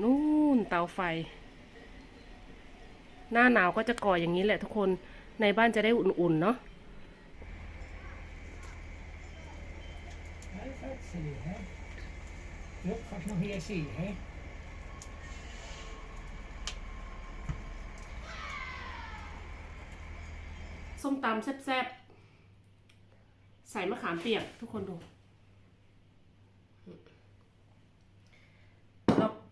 นู่นเตาไฟ หน้าหนาวก็จะก่ออย่างนี้แหละทุกคนในบ้านจะได้อุ่นๆเนาะส้มตำแซ่บๆ ใส่มะขามเปียกทุกคนดู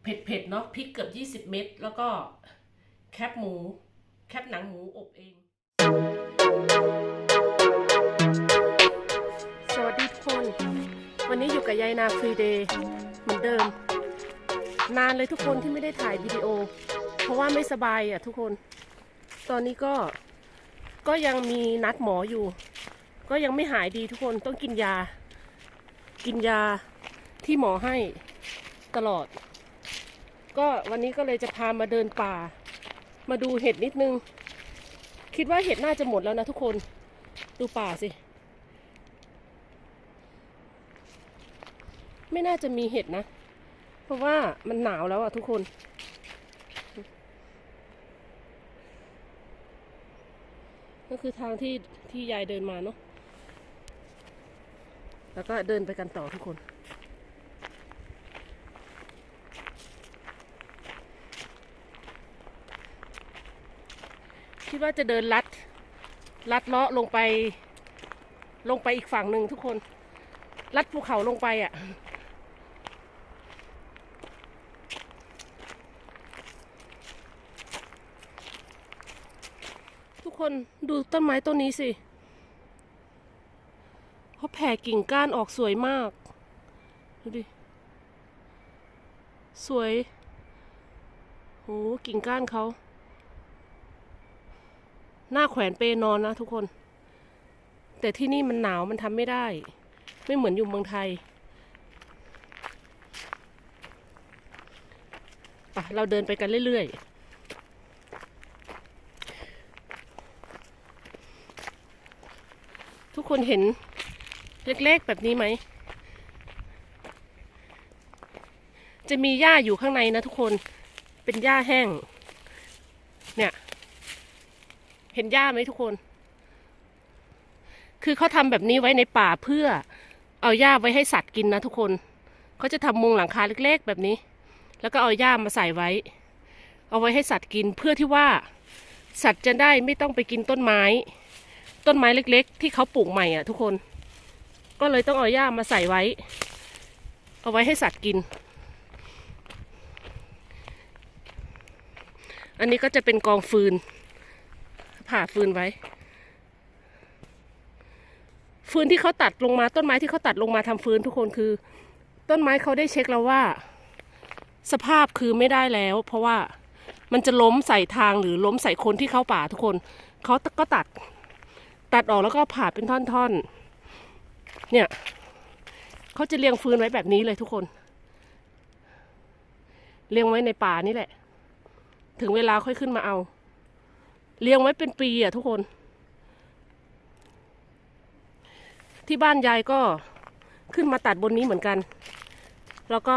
เราเผ็ดๆเนาะพริกเกือบ 20 เม็ดแล้วก็แคบหมู แคบหนังหมูอบเอง สวัสดีทุกคน วันนี้อยู่กับยายนาฟรีเดย์เหมือนเดิม นานเลยทุกคนที่ไม่ได้ถ่ายวิดีโอ เพราะว่าไม่สบายอะทุกคน ตอนนี้ก็ก็ยังมีนัดหมออยู่ ก็ยังไม่หายดีทุกคนต้องกินยา กินยาที่หมอให้ตลอด ก็วันนี้ก็เลยจะพามาเดินป่า มาดูเห็ดนิดนึง คิดว่าเห็ดน่าจะหมดแล้วนะทุกคนดูป่าสิ ไม่น่าจะมีเห็ดนะ เพราะว่ามันหนาวแล้วอะทุกคน ก็คือทางที่ที่ยายเดินมาเนาะแล้วก็เดินไปกันต่อทุกคน คิดว่าจะเดินลัด ลัดเลาะลงไป ลงไปอีกฝั่งหนึ่งทุกคน ลัดภูเขาลงไปอะ่ะ ทุกคนดูต้นไม้ต้นนี้สิเขาแผ่กิ่งก้านออกสวยมาก ดูดิ สวยโหกิ่งก้านเขา หน้าแขวนเปนอนนะทุกคน แต่ที่นี่มันหนาวมันทำไม่ได้ ไม่เหมือนอยู่เมืองไทยไปเราเดินไปกันเรื่อยๆทุกคนเห็นเล็กๆแบบนี้ไหม จะมีหญ้าอยู่ข้างในนะทุกคน เป็นหญ้าแห้ง เนี่ย เห็นหญ้าไหมทุกคน คือเขาทำแบบนี้ไว้ในป่าเพื่อเอาหญ้าไว้ให้สัตว์กินนะทุกคน เขาจะทำมุงหลังคาเล็กๆ แบบนี้ แล้วก็เอาหญ้ามาใส่ไว้ เอาไว้ให้สัตว์กินเพื่อที่ว่า สัตว์จะได้ไม่ต้องไปกินต้นไม้ ต้นไม้เล็ก ๆ ที่เขาปลูกใหม่อะ ทุกคน ก็เลยต้องเอาหญ้ามาใส่ไว้ เอาไว้ให้สัตว์กิน อันนี้ก็จะเป็นกองฟืน ผ่าฟืนไว้ ฟืนที่เขาตัดลงมาต้นไม้ที่เขาตัดลงมาทำฟืนทุกคนคือ ต้นไม้เขาได้เช็คแล้วว่า สภาพคือไม่ได้แล้ว เพราะว่ามันจะล้มใส่ทางหรือล้มใส่คนที่เข้าป่าทุกคนเขาก็ตัด ตัดออกแล้วก็ผ่าเป็นท่อนๆ เนี่ยเขาจะเรียงฟืนไว้แบบนี้เลยทุกคน เรียงไว้ในป่านี่แหละ ถึงเวลาค่อยขึ้นมาเอา เรียงไว้เป็นปีอะทุกคน ที่บ้านยายก็ขึ้นมาตัดบนนี้เหมือนกัน แล้วก็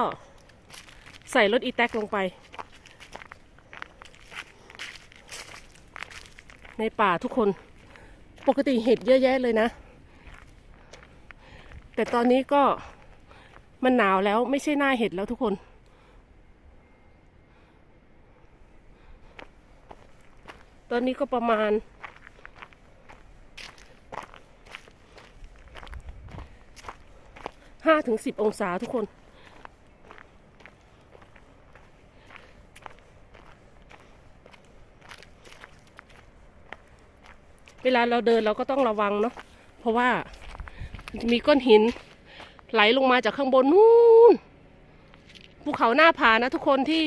ใส่รถอีแท็กลงไป ในป่าทุกคน ปกติเห็ดเยอะแยะเลยนะ แต่ตอนนี้ก็มันหนาวแล้วไม่ใช่หน้าเห็ดแล้วทุกคน อนนี้ก็ประมาณ ห้าถึงสิบองศาทุกคน เวลาเราเดินเราก็ต้องระวังเนาะ เพราะว่าจะมีก้อนหินไหลลงมาจากข้างบนนู่นภูเขาหน้าผานะทุกคนที่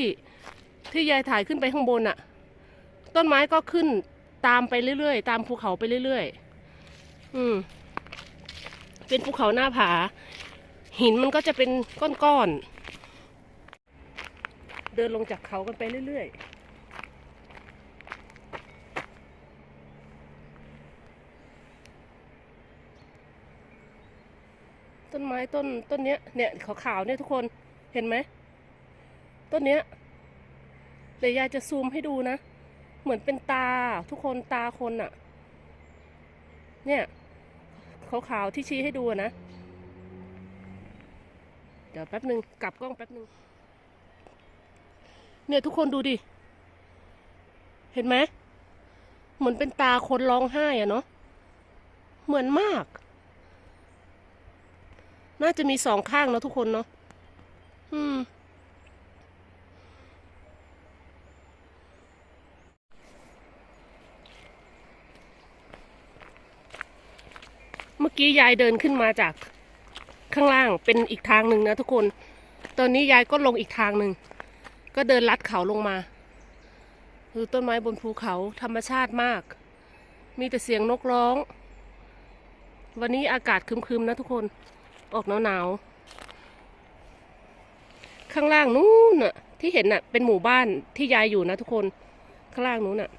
ที่ยายถ่ายขึ้นไปข้างบนอะ ต้นไม้ก็ขึ้นตามไปเรื่อยๆ ตามภูเขาไปเรื่อยๆ อืม เป็นภูเขาหน้าผา หินมันก็จะเป็นก้อนๆ เดินลงจากเขากันไปเรื่อยๆต้นไม้ต้นต้นเนี้ยเนี่ยขาวๆเนี่ยทุกคนเห็นไหมต้นเนี้ยเดี๋ยวยายจะซูมให้ดูนะ เหมือนเป็นตา ทุกคนตาคนอะเนี่ยขาวๆที่ชี้ให้ดูนะ เดี๋ยวแป๊บหนึ่งกลับกล้องแป๊บหนึ่งเนี่ยทุกคนดูดิ เห็นไหมเหมือนเป็นตาคนร้องไห้อะเนาะเหมือนมาก น่าจะมีสองข้างเนาะทุกคนเนาะอืม มื่อกี้ยายเดินขึ้นมาจากข้างล่างเป็นอีกทางหนึ่งนะทุกคน ตอนนี้ยายก็ลงอีกทางหนึ่ง ก็เดินลัดเขาลงมาดูต้นไม้บนภูเขาธรรมชาติมาก มีแต่เสียงนกร้อง วันนี้อากาศครึมๆนะทุกคน ออกหนาวๆ ข้างล่างนู้นน่ะ ที่เห็นน่ะ เป็นหมู่บ้านที่ยายอยู่นะทุกคน ข้างล่างนู้นน่ะ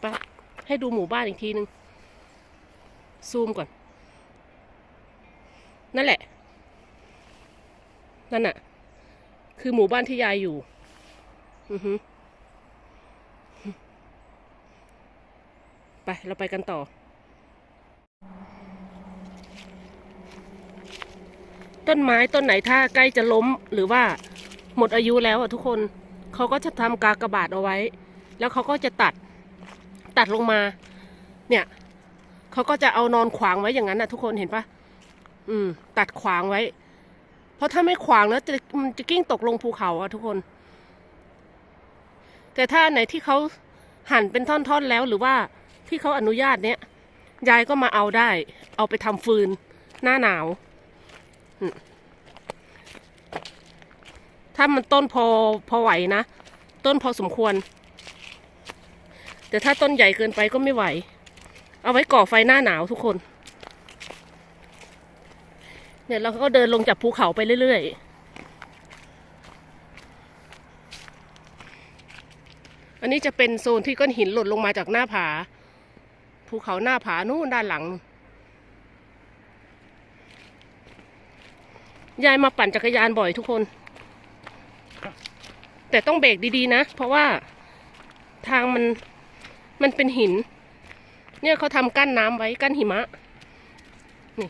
ไปให้ดูหมู่บ้านอีกทีหนึ่ง ซูมก่อน นั่นแหละ นั่นน่ะคือหมู่บ้านที่ยายอยู่ อือฮึไป เราไปกันต่อ ต้นไม้ต้นไหนถ้าใกล้จะล้มหรือว่าหมดอายุแล้วอะทุกคนเขาก็จะทำกากระบาทเอาไว้ แล้วเขาก็จะตัดตัดลงมา เนี่ย เขาก็จะเอานอนขวางไว้อย่างนั้นนะทุกคนเห็นปะอืม ตัดขวางไว้ เพราะถ้าไม่ขวางแล้วจะมันจะกิ้งตกลงภูเขาอะทุกคน แต่ถ้าไหนที่เขาหั่นเป็นท่อนๆแล้วหรือว่าที่เขาอนุญาตเนี้ยยายก็มาเอาได้ เอาไปทำฟืน หน้าหนาวถ้ามันต้นพอพอไหวนะ ต้นพอสมควร แต่ถ้าต้นใหญ่เกินไปก็ไม่ไหว เอาไว้ก่อไฟหน้าหนาวทุกคน เนี่ยเราก็เดินลงจากภูเขาไปเรื่อยๆ อันนี้จะเป็นโซนที่ก้อนหินหล่นลงมาจากหน้าผา ภูเขาหน้าผานู่นด้านหลัง ยายมาปั่นจักรยานบ่อยทุกคน แต่ต้องเบรกดีๆนะ เพราะว่าทางมันมันเป็นหิน เนี่ยเขาทำกั้นน้ำไว้กั้นหิมะ นี่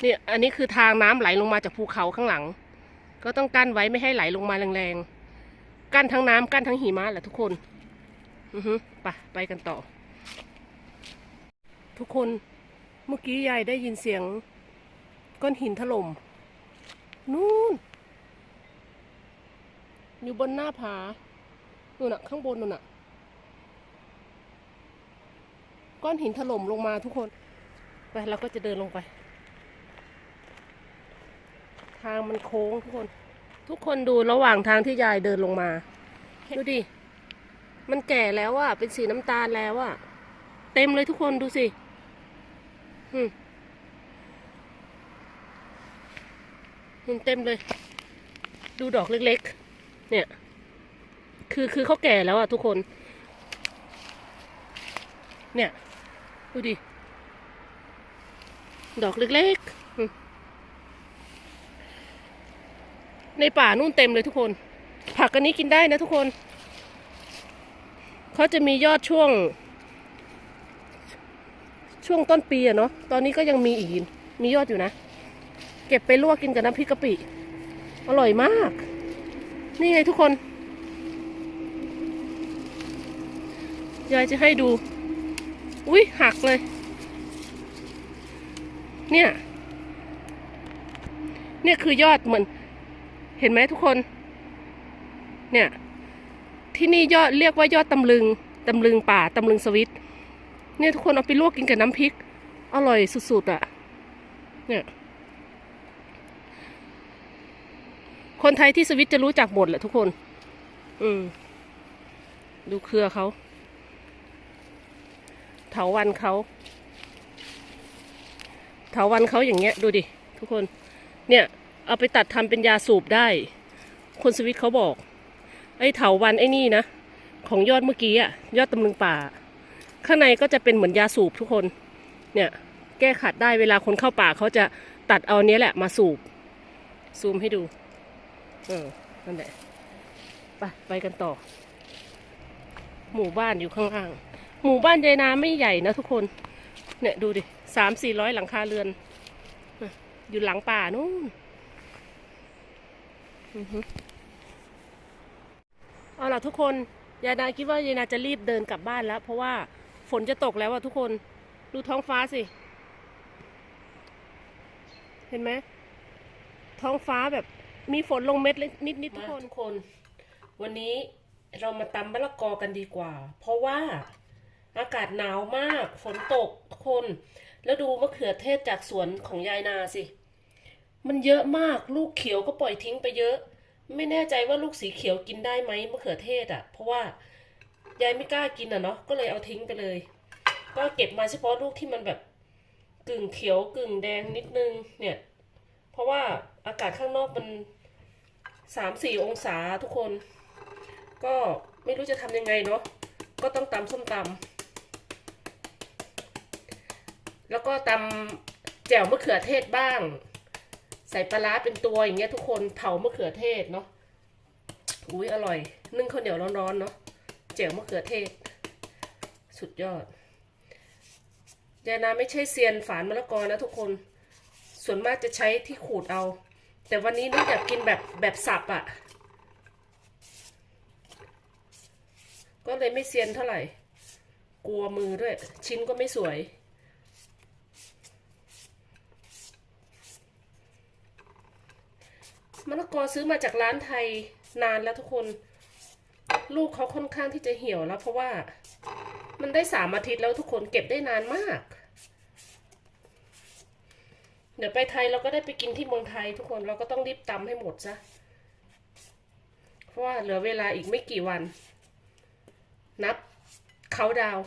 เนี่ยอันนี้คือทางน้ำไหลลงมาจากภูเขาข้างหลัง ก็ต้องกั้นไว้ไม่ให้ไหลลงมาแรงๆ กั้นทั้งน้ำกั้นทั้งหิมะแหละทุกคน อือฮึไปไปกันต่อ ทุกคนเมื่อกี้ยายได้ยินเสียง ก้อนหินถล่มนู่น อยู่บนหน้าผานู่นน่ะข้างบนนู่นน่ะ ก้อนหินถล่มลงมาทุกคน ไปเราก็จะเดินลงไป ทางมันโค้งทุกคน ทุกคนดูระหว่างทางที่ยายเดินลงมา ดูดิ มันแก่แล้วอะเป็นสีน้ำตาลแล้วอะเต็มเลยทุกคนดูสิอืมเห็นเต็มเลย ดูดอกเล็กๆ เนี่ย คือคือเขาแก่แล้วอะทุกคน เนี่ย ดูดิ ดอกเล็กๆ ในป่านู่นเต็มเลยทุกคน ผักอันนี้กินได้นะทุกคน เขาจะมียอดช่วง ช่วงต้นปีอะเนาะ ตอนนี้ก็ยังมีอีก มียอดอยู่นะ เก็บไปลวกกินกับน้ำพริกกะปิ อร่อยมาก นี่ไงทุกคน ยายจะให้ดู อุ้ยหักเลย เนี่ย เนี่ยคือยอดเหมือน เห็นไหมทุกคน เนี่ย ที่นี่ยอดเรียกว่ายอดตำลึงตำลึงป่าตำลึงสวิต เนี่ยทุกคนเอาไปลวกกินกับน้ำพริก อร่อยสุดๆอะ่ะ เนี่ย คนไทยที่สวิตจะรู้จักหมดแหละทุกคน อืม ดูเครือเขา เถาวันเขาเถาวันเขาอย่างเงี้ยดูดิทุกคน เนี่ยเอาไปตัดทำเป็นยาสูบได้ คนสวิตเขาบอก ไอ้เถาวันไอ้นี่นะ ของยอดเมื่อกี้อะยอดตำลึงป่า ข้างในก็จะเป็นเหมือนยาสูบทุกคน เนี่ยแก้ขัดได้เวลาคนเข้าป่าเขาจะตัดเอาเนี้ยแหละมาสูบ ซูมให้ดู เออ นั่นแหละ ไป ไปกันต่อ หมู่บ้านอยู่ข้างล่าง หมู่บ้านยายนาไม่ใหญ่นะทุกคน เนี่ยดูดิสามสี่ร้อยหลังคาเรือน อยู่หลังป่านู่นอือฮึเอาล่ะทุกคนยายนาคิดว่ายายนาจะรีบเดินกลับบ้านแล้ว เพราะว่าฝนจะตกแล้วอะทุกคนดูท้องฟ้าสิ เห็นไหมท้องฟ้าแบบมีฝนลงเม็ดเล็กนิดๆทุกคนทุกคน วันนี้เรามาตำมะละกอกันดีกว่า เพราะว่า อากาศหนาวมาก ฝนตกทุกคน แล้วดูมะเขือเทศจากสวนของยายนาสิ มันเยอะมาก ลูกเขียวก็ปล่อยทิ้งไปเยอะ ไม่แน่ใจว่าลูกสีเขียวกินได้ไหมมะเขือเทศอะ่ะ เพราะว่ายายไม่กล้ากินอะเนาะ ก็เลยเอาทิ้งไปเลย ก็เก็บมาเฉพาะลูกที่มันแบบกึ่งเขียวกึ่งแดงนิดนึง เนี่ย เพราะว่าอากาศข้างนอกมันสามสี่องศาทุกคน ก็ไม่รู้จะทำยังไงเนาะ ก็ต้องตำส้มตำ แล้วก็ตำแจ่วมะเขือเทศบ้าง ใส่ปลาร้าเป็นตัวอย่างเงี้ยทุกคนเผามะเขือเทศเนาะอุ้ยอร่อย นึ่งข้าวเหนียวร้อนๆเนาะแจ่วมะเขือเทศ สุดยอดยายนาไม่ใช่เซียนฝานมะละกอนะทุกคน ส่วนมากจะใช้ที่ขูดเอา แต่วันนี้นึกอยากกินแบบแบบสับอะ่ะ ก็เลยไม่เซียนเท่าไหร่ กลัวมือด้วย ชิ้นก็ไม่สวย มะละกอซื้อมาจากร้านไทยนานแล้วทุกคน ลูกเขาค่อนข้างที่จะเหี่ยวแล้ว เพราะว่ามันได้สามอาทิตย์แล้วทุกคนเก็บได้นานมาก เดี๋ยวไปไทยเราก็ได้ไปกินที่เมืองไทยทุกคนเราก็ต้องรีบตำให้หมดซะเพราะว่าเหลือเวลาอีกไม่กี่วัน นับเขาดาว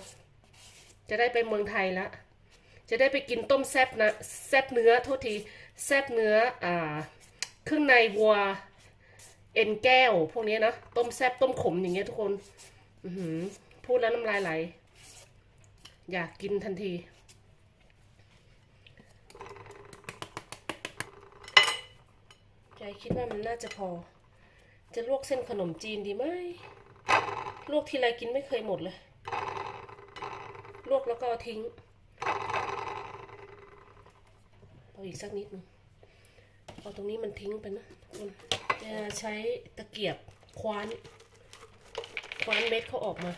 จะได้ไปเมืองไทยแล้วจะได้ไปกินต้มแซบนะแซบเนื้อโทษทีแซบเนื้ออ่า เครื่องในวัว เอ็นแก้ว พวกนี้นะต้มแซบต้มขมอย่างเงี้ยทุกคนอือหือพูดแล้วน้ำลายไหล อยากกินทันที ใจคิดว่ามันน่าจะพอ จะลวกเส้นขนมจีนดีไหมลวกทีไรกินไม่เคยหมดเลย ลวกแล้วก็ทิ้งเอาอีกสักนิดนึง เอาตรงนี้มันทิ้งไปนะทุกคนจะใช้ตะเกียบคว้านคว้านเม็ดเขาออกมา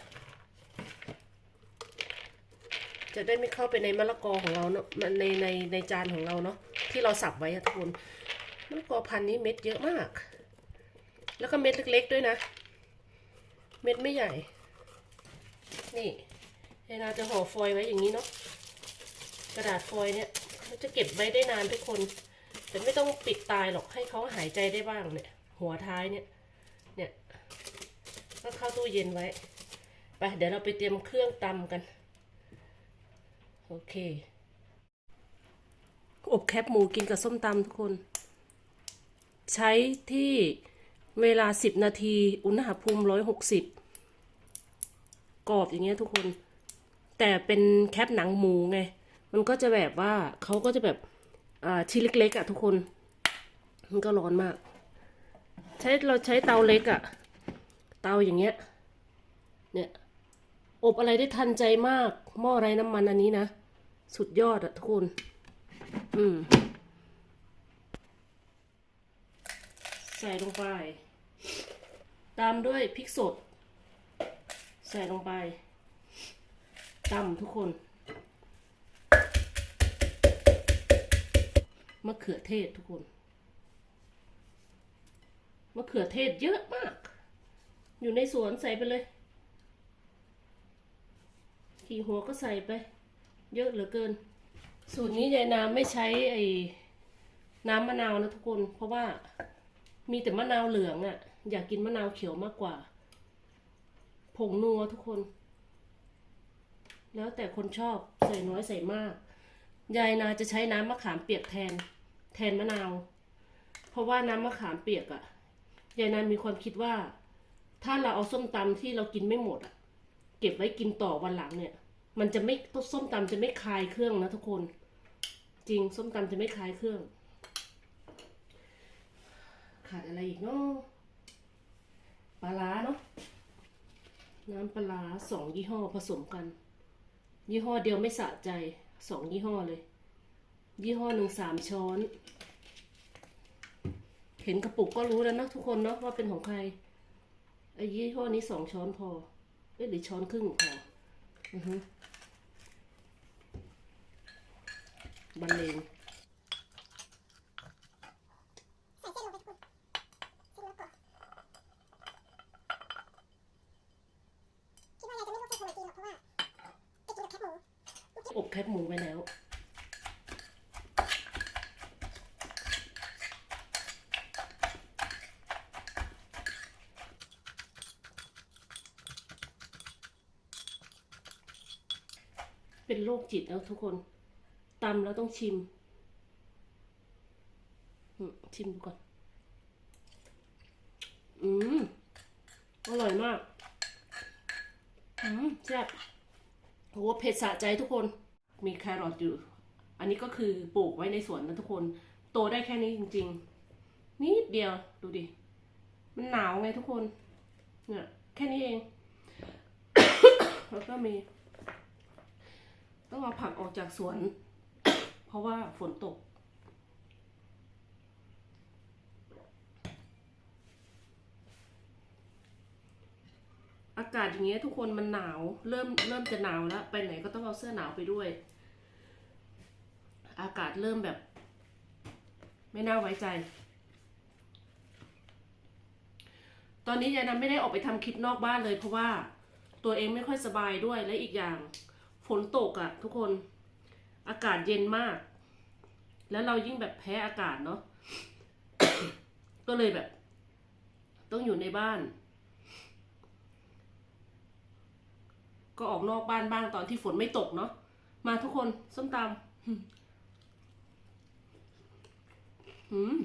จะได้ไม่เข้าไปในมะละกอของเราเนาะในในในจานของเราเนาะที่เราสับไว้อะทุกคนมะละกอพันธุ์นี้เม็ดเยอะมาก แล้วก็เม็ดเล็ก ๆ ด้วยนะ เม็ดไม่ใหญ่ นี่เวลาจะห่อฟอยไว้อย่างนี้เนาะกระดาษฟอยเนี่ยเขาจะเก็บไว้ได้นานทุกคน แต่ไม่ต้องปิดตายหรอกให้เขาหายใจได้บ้างเนี่ย หัวท้ายเนี่ย เนี่ยก็เข้าตู้เย็นไว้ ไป เดี๋ยวเราไปเตรียมเครื่องตำกัน โอเค อบแคบหมูกินกับส้มตำทุกคน ใช้ที่เวลา 10 นาที อุณหภูมิ 160 กรอบอย่างเงี้ยทุกคน แต่เป็นแคปหนังหมูไง มันก็จะแบบว่าเขาก็จะแบบ ชิ้นเล็กๆอะ่ะทุกคน มันก็ร้อนมาก ใช้เราใช้เตาเล็กอะ่ะ เตาอย่างเงี้ย เนี่ยอบอะไรได้ทันใจมาก หม้อไร้น้ำมันอันนี้นะ สุดยอดอะทุกคน อืม ใส่ลงไป ตามด้วยพริกสด ใส่ลงไปตำทุกคน มะเขือเทศทุกคนมะเขือเทศเยอะมาก อยู่ในสวนใส่ไปเลยกี่หัวก็ใส่ไป เยอะเหลือเกิน สูตรนี้ยายน้ำไม่ใช้ไอ้น้ำมะนาวนะทุกคน เพราะว่ามีแต่มะนาวเหลืองอะ่ะ อยากกินมะนาวเขียวมากกว่า ผงนัวทุกคน แล้วแต่คนชอบใส่น้อยใส่มาก ยายนาจะใช้น้ำมะขามเปียกแทน แทนมะนาว เพราะว่าน้ำมะขามเปียกอะ่ะยายนามีความคิดว่า ถ้าเราเอาส้มตำที่เรากินไม่หมดอะ่ะ เก็บไว้กินต่อวันหลังเนี่ย มันจะไม่ส้มตำจะไม่คลายเครื่องนะทุกคน จริงส้มตำจะไม่คลายเครื่อง ขาดอะไรอีกเนาะปลาร้าเนาะน้ำปลาร้าสองยี่ห้อผสมกัน ยี่ห้อเดียวไม่สะใจสองยี่ห้อเลย ยี่ห้อหนึ่งสามช้อน เห็นกระปุกก็รู้แล้วนะทุกคนเนาะว่าเป็นของใครไอ้ยี่ห้อนี้สองช้อนพอเอ้ยหรือช้อนครึ่งพออือฮึบรรเลงใส่เส้นลงไปทุกคนเส้นมะละกอคิดว่ายายจะไม่ลวกเส้นขนมจีนหรอกเพราะว่าจะกินกับแคบหมู อบแคบหมูไว้แล้ว เป็น โรคจิตแล้วทุกคนตำแล้วต้องชิม ชิมดูก่อน อืม อร่อยมาก อืมแซ่บโอ้เผ็ดสะใจทุกคน มีแครอทอยู่ อันนี้ก็คือปลูกไว้ในสวนนะทุกคน โตได้แค่นี้จริง ๆ นิดเดียว ดูดิ มันหนาวไงทุกคน เนี่ย แค่นี้เอง แล้วก็มี ต้องเอาผักออกจากสวน เพราะว่าฝนตก อากาศอย่างเงี้ยทุกคนมันหนาว เริ่มเริ่มจะหนาวแล้ว ไปไหนก็ต้องเอาเสื้อหนาวไปด้วย อากาศเริ่มแบบ ไม่น่าไว้ใจ ตอนนี้ยายนำไม่ได้ออกไปทำคลิปนอกบ้านเลยเพราะว่าตัวเองไม่ค่อยสบายด้วยและอีกอย่าง ฝนตกอะ่ะทุกคน อากาศเย็นมาก แล้วเรายิ่งแบบแพ้อากาศเนาะ ก็เลยแบบ ต้องอยู่ในบ้าน ก็ออกนอกบ้านบ้างตอนที่ฝนไม่ตกเนาะ มาทุกคนส้มตำอืม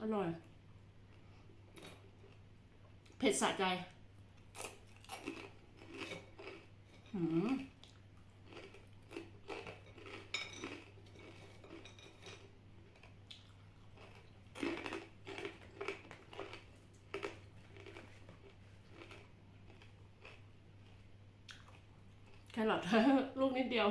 อร่อย เผ็ดสะใจอืม แครอทลูกนิดเดียว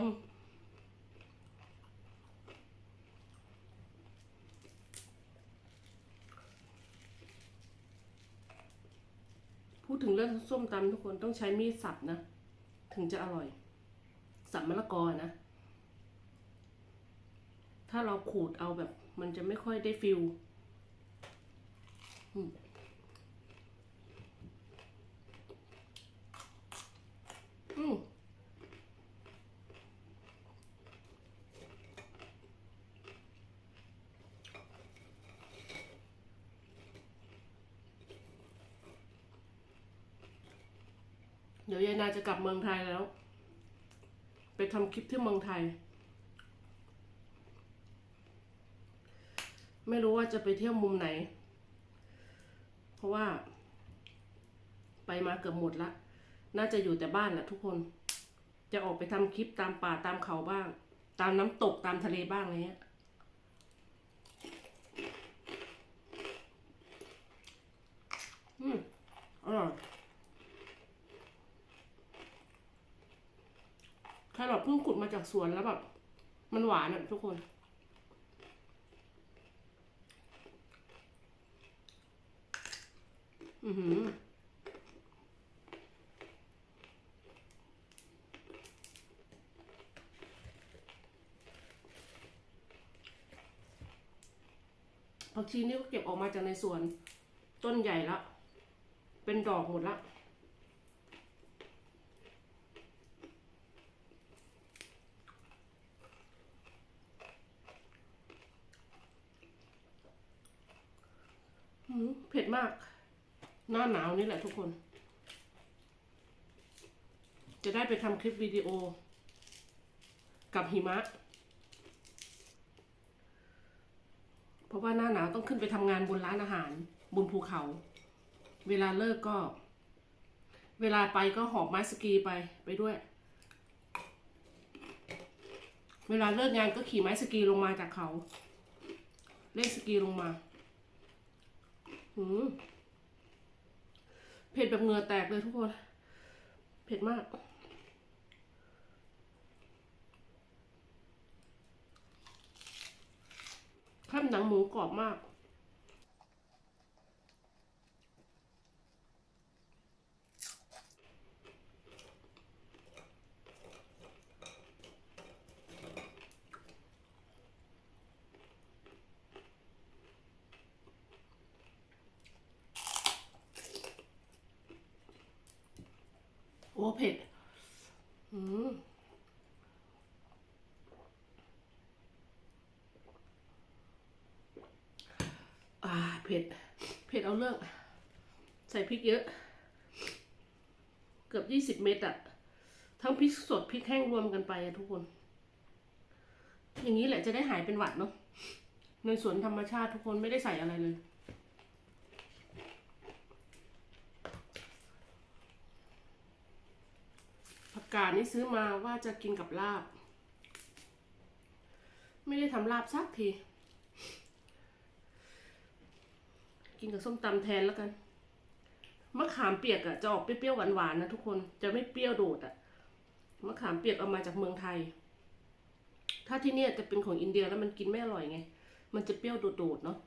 พูดถึงเรื่องส้มตำทุกคนต้องใช้มีดสับนะ ถึงจะอร่อย สับมะละกอนะ ถ้าเราขูดเอาแบบ มันจะไม่ค่อยได้ฟิลอืม ดี๋ยวยายนาจะกลับเมืองไทยแล้ว ไปทำคลิปที่เมืองไทย ไม่รู้ว่าจะไปเที่ยวมุมไหน เพราะว่า ไปมาเกือบหมดละ น่าจะอยู่แต่บ้านแหละทุกคน จะออกไปทำคลิปตามป่าตามเขาบ้าง ตามน้ำตกตามทะเลบ้างอะไรเงี้ยอืมอร่อย แครอท เพิ่งขุดมาจากสวนแล้วแบบ มันหวานอะทุกคน อือหือผักชีนี่ก็เก็บออกมาจากในสวน ต้นใหญ่ละ เป็นดอกหมดละ อืมเผ็ดมาก หน้าหนาวนี่แหละทุกคน จะได้ไปทำคลิปวิดีโอ กับหิมะ เพราะว่าหน้าหนาวต้องขึ้นไปทำงานบนร้านอาหาร บนภูเขา เวลาเลิกก็ เวลาไปก็หอบไม้สกีไปไปด้วย เวลาเลิกงานก็ขี่ไม้สกีลงมาจากเขา เล่นสกีลงมา หืม เผ็ดแบบเหงื่อแตกเลยทุกคน เผ็ดมาก ข้ามหนังหมูกรอบมาก โอ้เผ็ดอืมอ่าเผ็ด เผ็ดเอาเรื่องใส่พริกเยอะ เกือบยี่สิบเม็ดอะทั้งพริกสดพริกแห้งรวมกันไปอะทุกคน อย่างนี้แหละจะได้หายเป็นหวัดเนาะในสวนธรรมชาติทุกคนไม่ได้ใส่อะไรเลย กกาดนี่ซื้อมาว่าจะกินกับลาบ ไม่ได้ทำลาบสักที กินกับส้มตำแทนแล้วกัน มะขามเปียกอะจะออกเปรี้ยวๆหวานๆนะทุกคน จะไม่เปรี้ยวโดดอะมะขามเปียกเอามาจากเมืองไทย ถ้าที่เนี่ยจะเป็นของอินเดียแล้วมันกินไม่อร่อยไง มันจะเปรี้ยวโดดๆเนาะ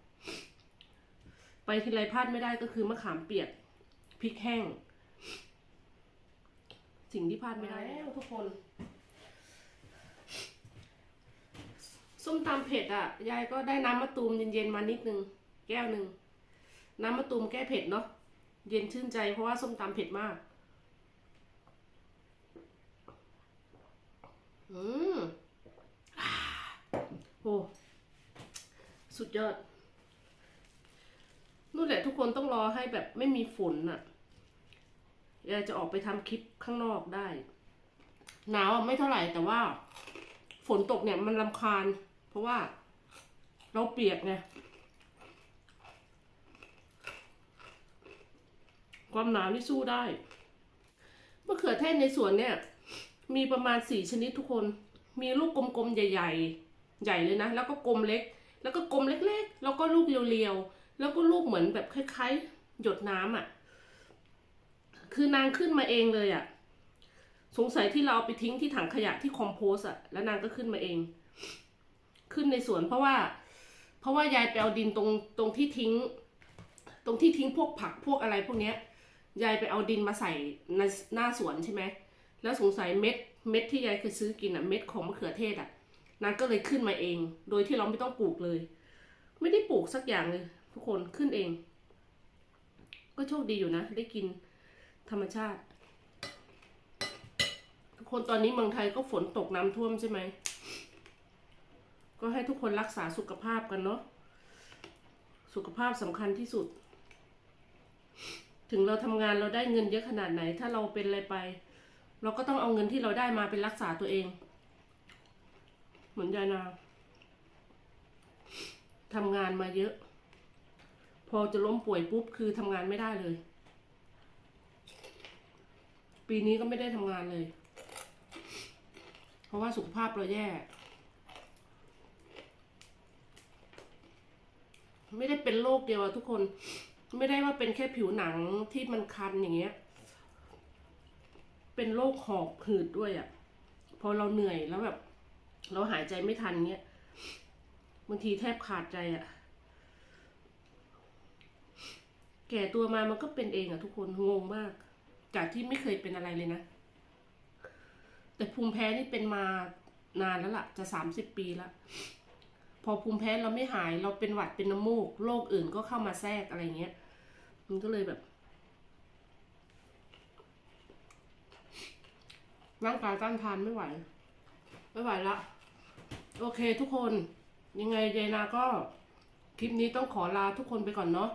ไปทีไรพลาดไม่ได้ก็คือมะขามเปียกพริกแห้ง สิ่งที่พลาดไม่ได้แล้วทุกคน ส้มตำเผ็ดอะ ยายก็ได้น้ำมะตูมเย็นๆมานิดนึง แก้วหนึ่ง น้ำมะตูมแก้เผ็ดเนาะ เย็นชื่นใจเพราะว่าส้มตำเผ็ดมาก อืมอ่าโอ้สุดยอดนู่นแหละทุกคนต้องรอให้แบบไม่มีฝนอะ จะออกไปทำคลิปข้างนอกได้ หนาวไม่เท่าไหร่แต่ว่า ฝนตกเนี่ยมันลำคาญ เพราะว่าเราเปียกไงความหนาวนี่สู้ได้มะเขือเทศในสวนเนี่ย มีประมาณสี่ชนิดทุกคน มีลูกกลมๆใหญ่ ๆ ใหญ่เลยนะ แล้วก็กลมเล็ก แล้วก็กลมเล็ก ๆ แล้วก็ลูกเรียวๆแล้วก็ลูกเหมือนแบบคล้ายๆ หยดน้ำอะ คือนางขึ้นมาเองเลยอะ่ะ สงสัยที่เราเอาไปทิ้งที่ถังขยะที่คอมโพสอะ่ะ แล้วนางก็ขึ้นมาเอง ขึ้นในสวนเพราะว่า เพราะว่ายายไปเอาดินตรงตรงที่ทิ้ง ตรงที่ทิ้งพวกผักพวกอะไรพวกเนี้ย ยายไปเอาดินมาใส่ในหน้าสวนใช่ไหม แล้วสงสัยเม็ดเม็ดที่ยายเคยซื้อกินอะ่ะ เม็ดของมะเขือเทศอะ่ะ นางก็เลยขึ้นมาเอง โดยที่เราไม่ต้องปลูกเลย ไม่ได้ปลูกสักอย่างเลย ทุกคนขึ้นเอง ก็โชคดีอยู่นะ ได้กิน ธรรมชาติทุกคนตอนนี้เมืองไทยก็ฝนตกน้ำท่วมใช่ไหม ก็ให้ทุกคนรักษาสุขภาพกันเนาะสุขภาพสำคัญที่สุด ถึงเราทำงานเราได้เงินเยอะขนาดไหน ถ้าเราเป็นอะไรไป เราก็ต้องเอาเงินที่เราได้มาเป็นรักษาตัวเอง เหมือนยายนาทำงานมาเยอะ พอจะล้มป่วยปุ๊บคือทำงานไม่ได้เลย ปีนี้ก็ไม่ได้ทำงานเลย เพราะว่าสุขภาพเราแย่ ไม่ได้เป็นโรคเดียวอะทุกคน ไม่ได้ว่าเป็นแค่ผิวหนังที่มันคันอย่างเงี้ย เป็นโรคหอบหืดด้วยอะพอเราเหนื่อยแล้วแบบ เราหายใจไม่ทันเงี้ยบางทีแทบขาดใจอะแก่ตัวมามันก็เป็นเองอะทุกคนงงมาก จากที่ไม่เคยเป็นอะไรเลยนะ แต่ภูมิแพ้นี่เป็นมานานแล้วล่ะ จะสามสิบปีแล้วพอภูมิแพ้เราไม่หายเราเป็นหวัดเป็นน้ำมูกโรคอื่นก็เข้ามาแทรกอะไรเงี้ย มันก็เลยแบบร่างกายต้านทานไม่ไหว ไม่ไหวละ โอเคทุกคนยังไงเยนาก็ คลิปนี้ต้องขอลาทุกคนไปก่อนเนาะ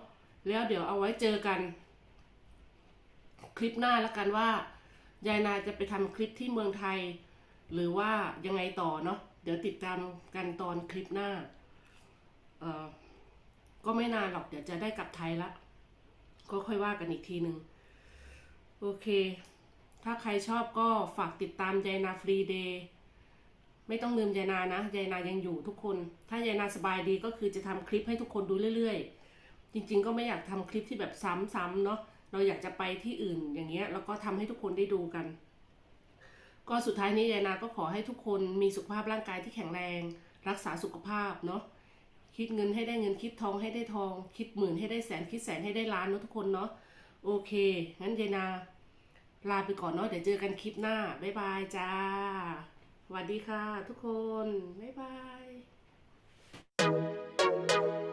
แล้วเดี๋ยวเอาไว้เจอกัน คลิปหน้าแล้วกันว่า ยายนาจะไปทำคลิปที่เมืองไทย หรือว่ายังไงต่อเนาะเดี๋ยวติดตามกันตอนคลิปหน้าเอ่อก็ไม่นานหรอกเดี๋ยวจะได้กลับไทยละก็ค่อยว่ากันอีกทีหนึ่งโอเค ถ้าใครชอบก็ฝากติดตามยายนาฟรีเดย์ไม่ต้องลืมยายนานะยายนายังอยู่ทุกคน ถ้ายายนาสบายดีก็คือจะทำคลิปให้ทุกคนดูเรื่อยๆ จริงๆ ก็ไม่อยากทำคลิปที่แบบซ้ำๆเนาะ เราอยากจะไปที่อื่นอย่างเงี้ยแล้วก็ทำให้ทุกคนได้ดูกัน ก็สุดท้ายนี้ยายนาก็ขอให้ทุกคนมีสุขภาพร่างกายที่แข็งแรง รักษาสุขภาพเนาะคิดเงินให้ได้เงินคิดทองให้ได้ทอง คิดหมื่นให้ได้แสนคิดแสนให้ได้ล้านเนาะทุกคนเนาะโอเคงั้นยายนา ลาไปก่อนเนาะเดี๋ยวเจอกันคลิปหน้าบ๊ายบายจ้าสวัสดีค่ะ ทุกคนบ๊ายบาย